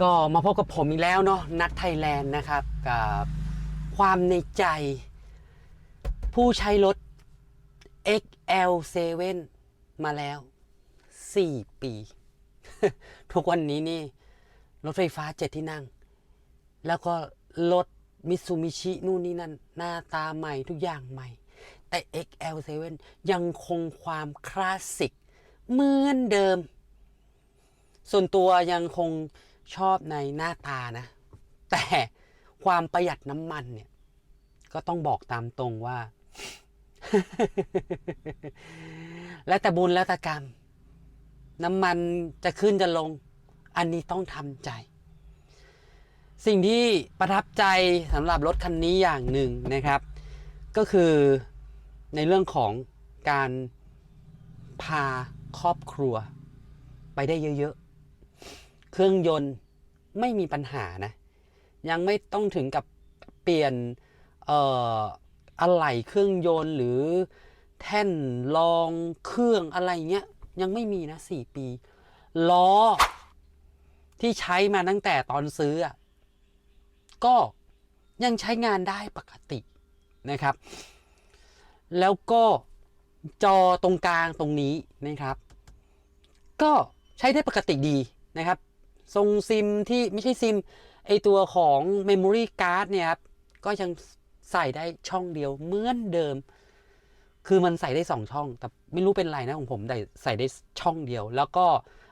ก็มาพบกับผมอีกแล้วเนาะนัดไทยแลนด์นะครับกับความในใจ ผู้ใช้รถ XL7 มาแล้ว 4 ปี ทุกวันนี้นี่ รถไฟฟ้าเจ็ดที่นั่ง แล้วก็รถมิตซูมิชินู่นนี่นั่น หน้าตาใหม่ทุกอย่างใหม่ แต่ XL7 ยังคงความคลาสสิกเหมือนเดิม ส่วนตัวยังคง ชอบในหน้าตานะ แต่ความประหยัดน้ำมันเนี่ย ก็ต้องบอกตามตรงว่า แล้วแต่บุญแล้วแต่กรรม น้ำมันจะขึ้นจะลง อันนี้ต้องทำใจ สิ่งที่ประทับใจสำหรับรถคันนี้อย่างหนึ่งนะครับ ก็คือในเรื่องของการพาครอบครัว ไปได้เยอะ ๆ เครื่องยนต์ไม่มีปัญหานะ ยังไม่ต้องถึงกับเปลี่ยนเอ่ออะไหล่เครื่องยนต์หรือแท่นรองเครื่องอะไรเงี้ยยังไม่มีนะสี่ปีล้อที่ใช้มาตั้งแต่ตอนซื้อก็ยังใช้งานได้ปกตินะครับ แล้วก็จอตรงกลางตรงนี้นะครับ ก็ใช้ได้ปกติดีนะครับ ทรงซิมที่ไม่ใช่ซิมไอตัวของ Memory Card เนี่ยครับ ก็ยังใส่ได้ช่องเดียวเหมือนเดิม คือมันใส่ได้สองช่อง แต่ไม่รู้เป็นไรนะของผมแต่ใส่ได้ช่องเดียว แล้วก็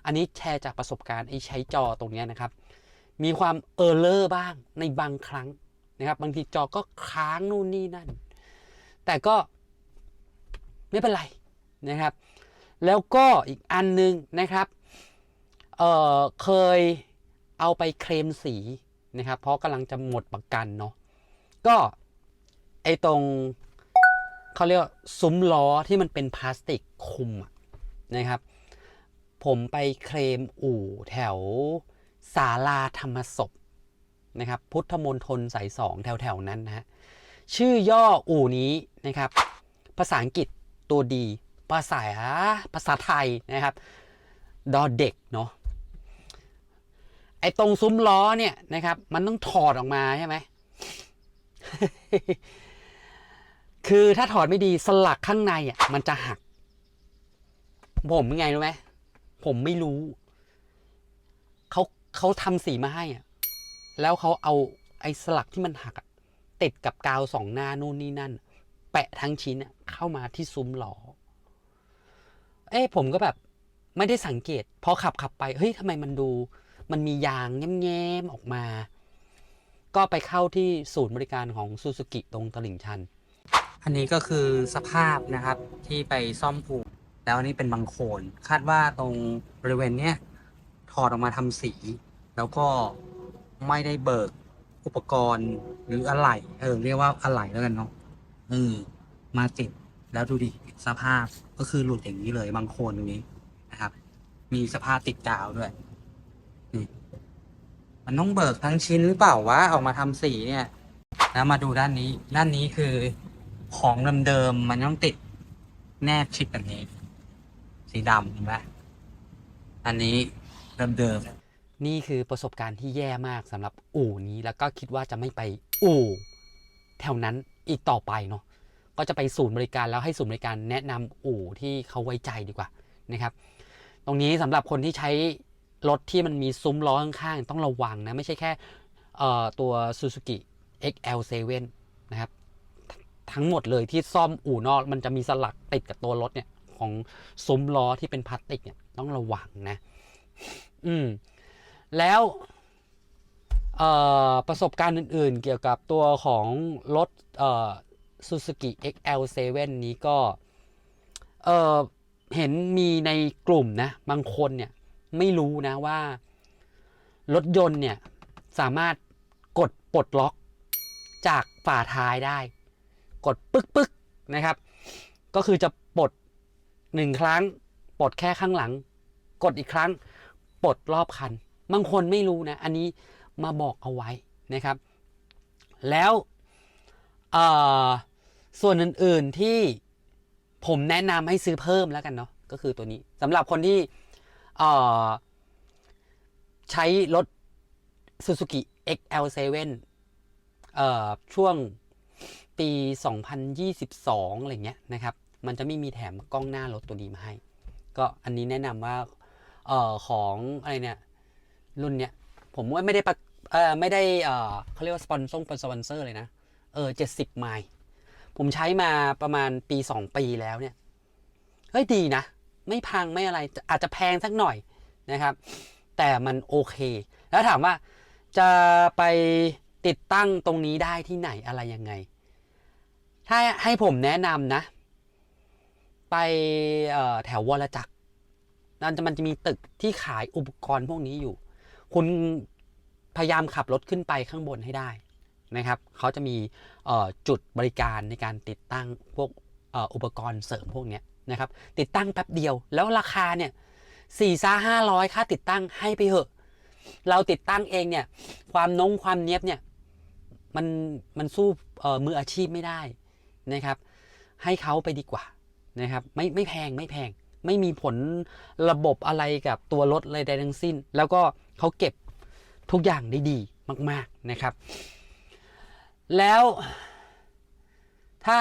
อันนี้แชร์จากประสบการณ์ไอ้ใช้จอตรงนี้นะครับ มีความเออร์เลอร์บ้างในบางครั้งนะครับ บางทีจอก็ค้างนู่นนี่นั่น แต่ก็ไม่เป็นไรนะครับ แล้วก็อีกอันหนึงนะครับ เเคยเอาไปเคลมสีนะครับ เพราะกำลังจะหมดประกันเนาะก็ไอตรงเขาเรียกซุ้มล้อที่มันเป็นพลาสติกคุมนะครับ ผมไปเคลมอู่แถวศาลาธรรมศพนะครับ พุทธมณฑลสายสองแถวๆนั้นนะฮะชื่อย่ออู่นี้นะครับ ภาษาอังกฤษตัวดี ภาษาภาษาไทยนะครับ ดอเด็กเนาะ อ้ตรงซุ้มล้อเนี่ยนะครับ มันต้องถอดออกมาใช่ไหม คือถ้าถอดไม่ดีสลักข้างในอะ มันจะหัก ผมยังไงรู้ไหมผมไม่รู้ เขาเขาทำสีมาให้อะ แล้วเขาเอาไอ้สลักที่มันหักติดกับกาวสองหน้านู่นนี่นั่น แปะทั้งชิ้นอะเข้ามาที่ซุ้มล้อ เอ้ผมก็แบบ ไม่ได้สังเกต พอขับขับไป เฮ้ยทำไมมันดู มันมียางแง้มๆออกมา ก็ไปเข้าที่ศูนย์บริการของซูซูกิตรงตลิ่งชัน อันนี้ก็คือสภาพนะครับที่ไปซ่อมอู่แล้วอันนี้เป็นบางโคน คาดว่าตรงบริเวณเนี้ยถอดออกมาทำสี แล้วก็ไม่ได้เบิกอุปกรณ์หรืออะไหล่เออเรียกว่าอะไหล่แล้วกันเนาะเออมาติดแล้วดูดิสภาพก็คือหลุดอย่างนี้เลยบางโคนตรงนี้นะครับ มีสภาพติดกาวด้วย มันต้องเบิกทั้งชิ้นหรือเปล่าวะออกมาทำสีเนี่ยแล้วมาดูด้านนี้ ด้านนี้คือของเดิมๆมันต้องติดแนบชิดแบบนี้ สีดำเห็นไหมอันนี้เดิมๆนี่คือประสบการณ์ที่แย่มากสำหรับอู่นี้แล้วก็คิดว่าจะไม่ไปอู่แถวนั้นอีกต่อไปเนาะก็จะไปศูนย์บริการแล้วให้ศูนย์บริการแนะนำอู่ที่เขาไว้ใจดีกว่านะครับ ตรงนี้สำหรับคนที่ใช้ รถที่มันมีซุ้มล้อข้างๆ ต้องระวังนะ ไม่ใช่แค่ตัว Suzuki XL7 นะครับ ทั้งหมดเลยที่ซ่อมอู่นอกมันจะมีสลักติดกับตัวรถเนี่ยของซุ้มล้อที่เป็นพลาสติกเนี่ยต้องระวังนะ อืม แล้วประสบการณ์อื่นๆ เกี่ยวกับตัวของรถเอ่อ Suzuki XL7 นี้ก็เออเห็นมีในกลุ่มนะ บางคนเนี่ย ไม่รู้นะว่า รถยนต์เนี่ยสามารถกดปลดล็อกจากฝาท้ายได้ กดปึ๊กปึ๊กนะครับ ก็คือจะปลดหนึ่งครั้งปลดแค่ข้างหลัง กดอีกครั้งปลดรอบคัน บางคนไม่รู้นะ อันนี้มาบอกเอาไว้นะครับ แล้วส่วนอื่น ๆที่ผมแนะนำให้ซื้อเพิ่มแล้วกันเนาะก็คือตัวนี้สำหรับคนที่ ใช้รถ Suzuki XL7 เอ่อช่วงปี 2022 อะไรเงี้ยนะครับ มันจะไม่มีแถมกล้องหน้ารถตัวนี้มาให้ ก็อันนี้แนะนำว่าเอ่อของอะไรเนี่ย รุ่นเนี้ย ผมว่าไม่ได้ปเอ่อไม่ได้เอ่อเขาเรียกว่าสปอนเซอร์สปอนเซอร์เลยนะ เออเจ็ดสิบไมล์ผมใช้มาประมาณปีสองปีแล้วเนี่ย เฮ้ย ดีนะ ไม่พังไม่อะไรอาจจะแพงสักหน่อยนะครับ แต่มันโอเค แล้วถามว่าจะไปติดตั้งตรงนี้ได้ที่ไหนอะไรยังไง ถ้าให้ผมแนะนำนะ ไปแถววรจักรนั่นจะมันจะมีตึกที่ขายอุปกรณ์พวกนี้อยู่ คุณพยายามขับรถขึ้นไปข้างบนให้ได้นะครับเขาจะมีจุดบริการในการติดตั้งพวกอุปกรณ์เสริมพวกนี้ นะครับติดตั้งแป๊บเดียว แล้วราคาเนี่ยสี่ซาห้าร้อยค่าติดตั้งให้ไปเถอะ เราติดตั้งเองเนี่ยความนงความเนี้ยบเนี่ยมันมันสู้เออมืออาชีพไม่ได้นะครับ ให้เขาไปดีกว่านะครับไม่ไม่แพงไม่แพง ไม่มีผลระบบอะไรกับตัวรถเลยใดทั้งสิ้น แล้วก็เขาเก็บทุกอย่างได้ดีมาก ๆนะครับ แล้วถ้า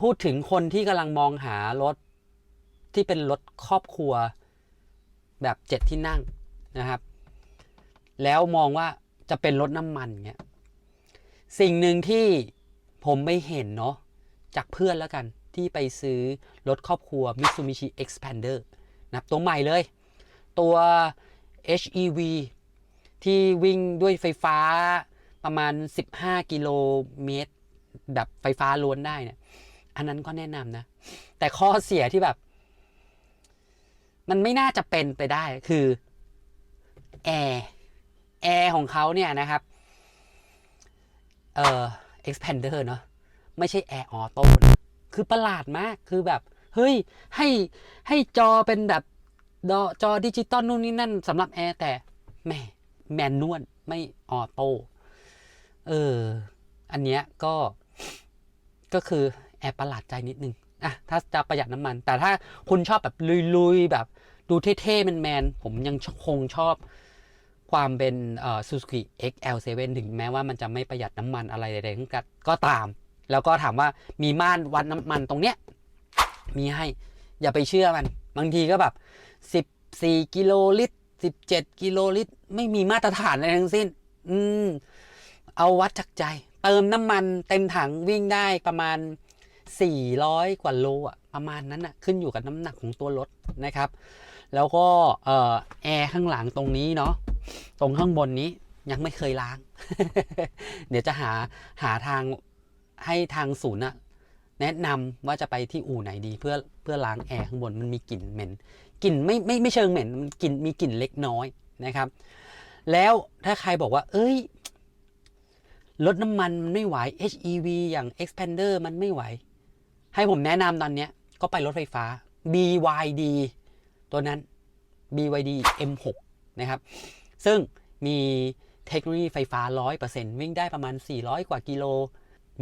พูดถึงคนที่กำลังมองหารถที่เป็นรถครอบครัวแบบเจ็ดที่นั่งนะครับ แล้วมองว่าจะเป็นรถน้ำมันเงี้ยสิ่งหนึ่งที่ผมไม่เห็นเนาะจากเพื่อนแล้วกันที่ไปซื้อรถครอบครัว Mitsubishi Expander นะครับตัวใหม่เลย ตัว HEV ที่วิ่งด้วยไฟฟ้าประมาณ 15 กิโลเมตร แบบไฟฟ้าล้วนได้เนี่ย อันนั้นก็แนะนำนะ แต่ข้อเสียที่แบบ มันไม่น่าจะเป็นไปได้คือแอร์แอร์ของเขาเนี่ยนะครับเอ่อ expander เนาะไม่ใช่แอร์ออโต้คือประหลาดมากคือแบบ เฮ้ย ให้ให้จอเป็นแบบดอจอดิจิตอลนู่นนี่นั่นสำหรับแอร์แต่แม่แมนนวลไม่ออโต้เออ อันเนี้ยก็ก็คือ แอบประหลาดใจนิดนึงอะถ้าจะประหยัดน้ำมัน แต่ถ้าคุณชอบแบบลุยๆแบบดูเท่ๆแมนๆผมยังคงชอบความเป็นเอ่อ Suzuki XL7 ถึงแม้ว่ามันจะไม่ประหยัดน้ำมันอะไรใดๆทั้งกัดก็ตาม แล้วก็ถามว่ามีม่านวัดน้ำมันตรงเนี้ยมีให้อย่าไปเชื่อมัน บางทีก็แบบ 14 กิโลลิตร 17 กิโลลิตร ไม่มีมาตรฐานอะไรทั้งสิ้น อืม เอาวัดจากใจ เติมน้ำมันเต็มถังวิ่งได้ประมาณ 400 กว่าโลอะประมาณนั้นอะขึ้นอยู่กับน้ำหนักของตัวรถนะครับ แล้วก็เอ่อแอร์ข้างหลังตรงนี้เนาะตรงข้างบนนี้ยังไม่เคยล้าง เดี๋ยวจะหาหาทางให้ทางศูนย์อะแนะนำว่าจะไปที่อู่ไหนดีเพื่อเพื่อล้างแอร์ข้างบนมันมีกลิ่นเหม็นกลิ่นไม่ไม่ไม่เชิงเหม็นมันกลิ่นมีกลิ่นเล็กน้อยนะครับ แล้วถ้าใครบอกว่า เอ้ยรถน้ำมันมันไม่ไหว HEV อย่าง Expander มันไม่ไหว ให้ผมแนะนำตอนเนี้ยก็ไปรถไฟฟ้า BYD ตัวนั้น BYD M6 นะครับ ซึ่งมีเทคโนโลยีไฟฟ้า 100%วิ่งได้ประมาณ 400 กว่ากิโล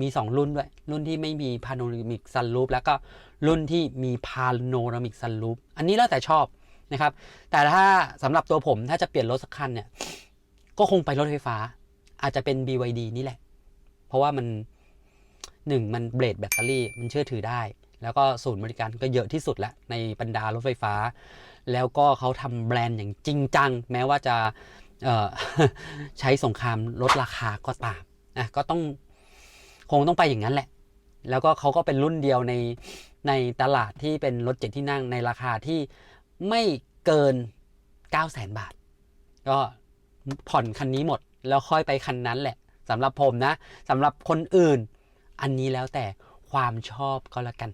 มี 2 รุ่นด้วย รุ่นที่ไม่มีพาโนรามิกซันรูปแล้วก็รุ่นที่มีพาโนรามิกซันรูปอันนี้แล้วแต่ชอบนะครับ แต่ถ้าสำหรับตัวผมถ้าจะเปลี่ยนรถสักคันเนี่ย ก็คงไปรถไฟฟ้า อาจจะเป็น BYD นี่แหละ เพราะว่ามัน หนึ่งมันเบรดแบตเตอรี่มันเชื่อถือได้ แล้วก็ศูนย์บริการก็เยอะที่สุดแล้วในบรรดารถไฟฟ้า แล้วก็เขาทำแบรนด์อย่างจริงจัง แม้ว่าจะใช้สงครามลดราคาก็ตามอะก็ต้องคงต้องไปอย่างนั้นแหละ แล้วก็เขาก็เป็นรุ่นเดียวในในตลาดที่เป็นรถเจ็ดที่นั่งในราคาที่ไม่เกิน 9 0 0 0 0 0 บาท ก็ผ่อนคันนี้หมดแล้วค่อยไปคันนั้นแหละสำหรับผมนะสำหรับคนอื่น อันนี้แล้วแต่ความชอบก็แล้วกัน